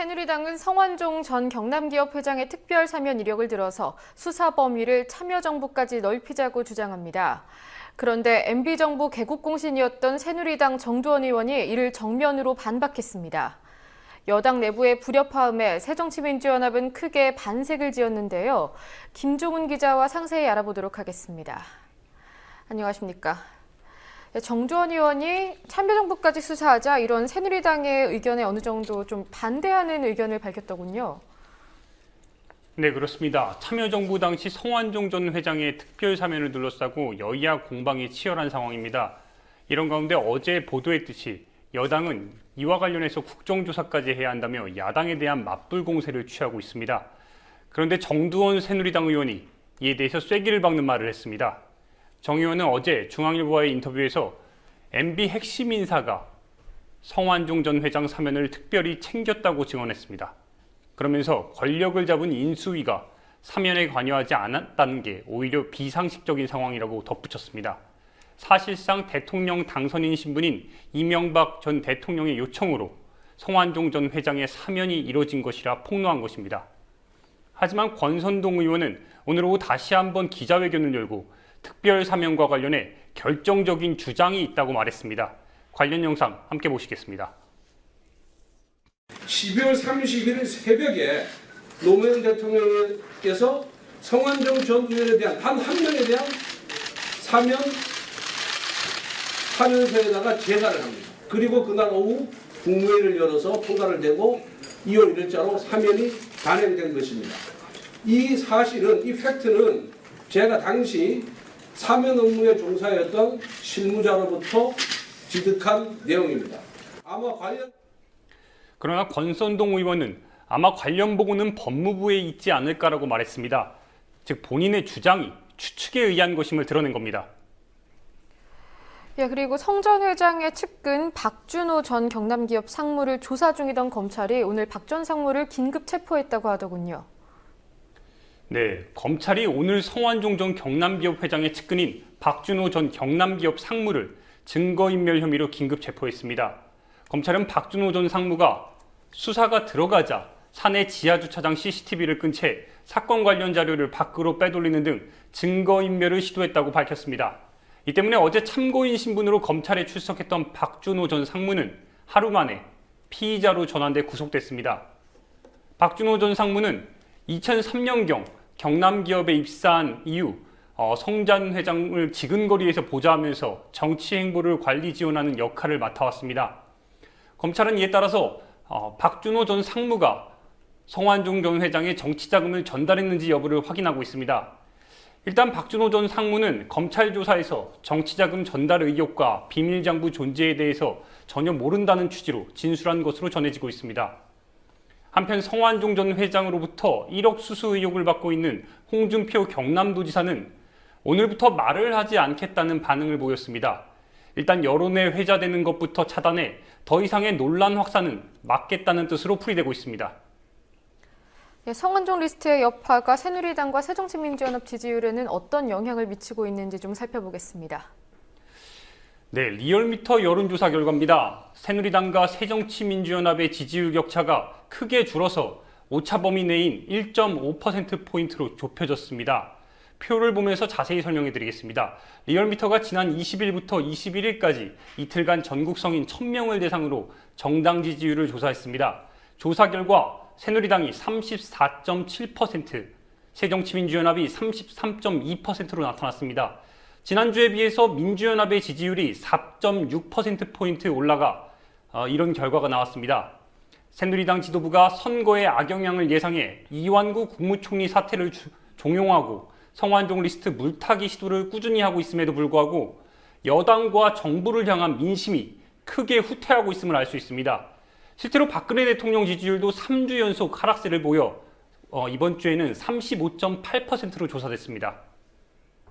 새누리당은 성완종 전 경남기업 회장의 특별 사면 이력을 들어서 수사 범위를 참여정부까지 넓히자고 주장합니다. 그런데 MB정부 개국공신이었던 새누리당 정두원 의원이 이를 정면으로 반박했습니다. 여당 내부의 불협화음에 새정치민주연합은 크게 반색을 지었는데요. 김종훈 기자와 상세히 알아보도록 하겠습니다. 안녕하십니까. 네, 정두원 의원이 참여정부까지 수사하자 이런 새누리당의 의견에 어느 정도 좀 반대하는 의견을 밝혔더군요. 네, 그렇습니다. 참여정부 당시 성완종 전 회장의 특별 사면을 둘러싸고 여야 공방이 치열한 상황입니다. 이런 가운데 어제 보도했듯이 여당은 이와 관련해서 국정조사까지 해야 한다며 야당에 대한 맞불 공세를 취하고 있습니다. 그런데 정두원 새누리당 의원이 이에 대해서 쐐기를 박는 말을 했습니다. 정 의원은 어제 중앙일보와의 인터뷰에서 MB 핵심 인사가 성완종 전 회장 사면을 특별히 챙겼다고 증언했습니다. 그러면서 권력을 잡은 인수위가 사면에 관여하지 않았다는 게 오히려 비상식적인 상황이라고 덧붙였습니다. 사실상 대통령 당선인 신분인 이명박 전 대통령의 요청으로 성완종 전 회장의 사면이 이뤄진 것이라 폭로한 것입니다. 하지만 권선동 의원은 오늘 오후 다시 한번 기자회견을 열고 특별 사면과 관련해 결정적인 주장이 있다고 말했습니다. 관련 영상 함께 보시겠습니다. 12월 31일 새벽에 노무현 대통령께서 성완종 전 의원에 대한 단 한 명에 대한 사면 사면서에다가 제가를 합니다. 그리고 그날 오후 국무회의를 열어서 통과를 되고 2월 1일자로 사면이 단행된 것입니다. 이 사실은 이 팩트는 제가 당시 사면 업무에 종사했던 실무자로부터 지득한 내용입니다. 아마 관련 그러나 권선동 의원은 아마 관련 보고는 법무부에 있지 않을까라고 말했습니다. 즉 본인의 주장이 추측에 의한 것임을 드러낸 겁니다. 예, 그리고 성 전 회장의 측근 박준호 전 경남기업 상무를 조사 중이던 검찰이 오늘 박 전 상무를 긴급 체포했다고 하더군요. 네, 검찰이 오늘 성완종 전 경남기업 회장의 측근인 박준호 전 경남기업 상무를 증거인멸 혐의로 긴급 체포했습니다. 검찰은 박준호 전 상무가 수사가 들어가자 사내 지하주차장 CCTV를 끈 채 사건 관련 자료를 밖으로 빼돌리는 등 증거인멸을 시도했다고 밝혔습니다. 이 때문에 어제 참고인 신분으로 검찰에 출석했던 박준호 전 상무는 하루 만에 피의자로 전환돼 구속됐습니다. 박준호 전 상무는 2003년경 경남 기업에 입사한 이후 어, 성잔 회장을 지근거리에서 보좌하면서 정치 행보를 관리 지원하는 역할을 맡아왔습니다. 검찰은 이에 따라서 어, 박준호 전 상무가 성완종 전 회장의 정치 자금을 전달했는지 여부를 확인하고 있습니다. 일단 박준호 전 상무는 검찰 조사에서 정치 자금 전달 의혹과 비밀 장부 존재에 대해서 전혀 모른다는 취지로 진술한 것으로 전해지고 있습니다. 한편 성완종 전 회장으로부터 1억 수수 의혹을 받고 있는 홍준표 경남도지사는 오늘부터 말을 하지 않겠다는 반응을 보였습니다. 일단 여론에 회자되는 것부터 차단해 더 이상의 논란 확산은 막겠다는 뜻으로 풀이되고 있습니다. 예, 성완종 리스트의 여파가 새누리당과 새정치민주연합 지지율에는 어떤 영향을 미치고 있는지 좀 살펴보겠습니다. 네, 리얼미터 여론조사 결과입니다. 새누리당과 새정치민주연합의 지지율 격차가 크게 줄어서 오차 범위 내인 1.5%포인트로 좁혀졌습니다. 표를 보면서 자세히 설명해 드리겠습니다. 리얼미터가 지난 20일부터 21일까지 이틀간 전국 성인 1000명을 대상으로 정당 지지율을 조사했습니다. 조사 결과 새누리당이 34.7%, 새정치민주연합이 33.2%로 나타났습니다. 지난주에 비해서 민주연합의 지지율이 4.6%포인트 올라가 어, 이런 결과가 나왔습니다. 새누리당 지도부가 선거의 악영향을 예상해 이완구 국무총리 사퇴를 주, 종용하고 성완종 리스트 물타기 시도를 꾸준히 하고 있음에도 불구하고 여당과 정부를 향한 민심이 크게 후퇴하고 있음을 알 수 있습니다. 실제로 박근혜 대통령 지지율도 3주 연속 하락세를 보여 어, 이번 주에는 35.8%로 조사됐습니다.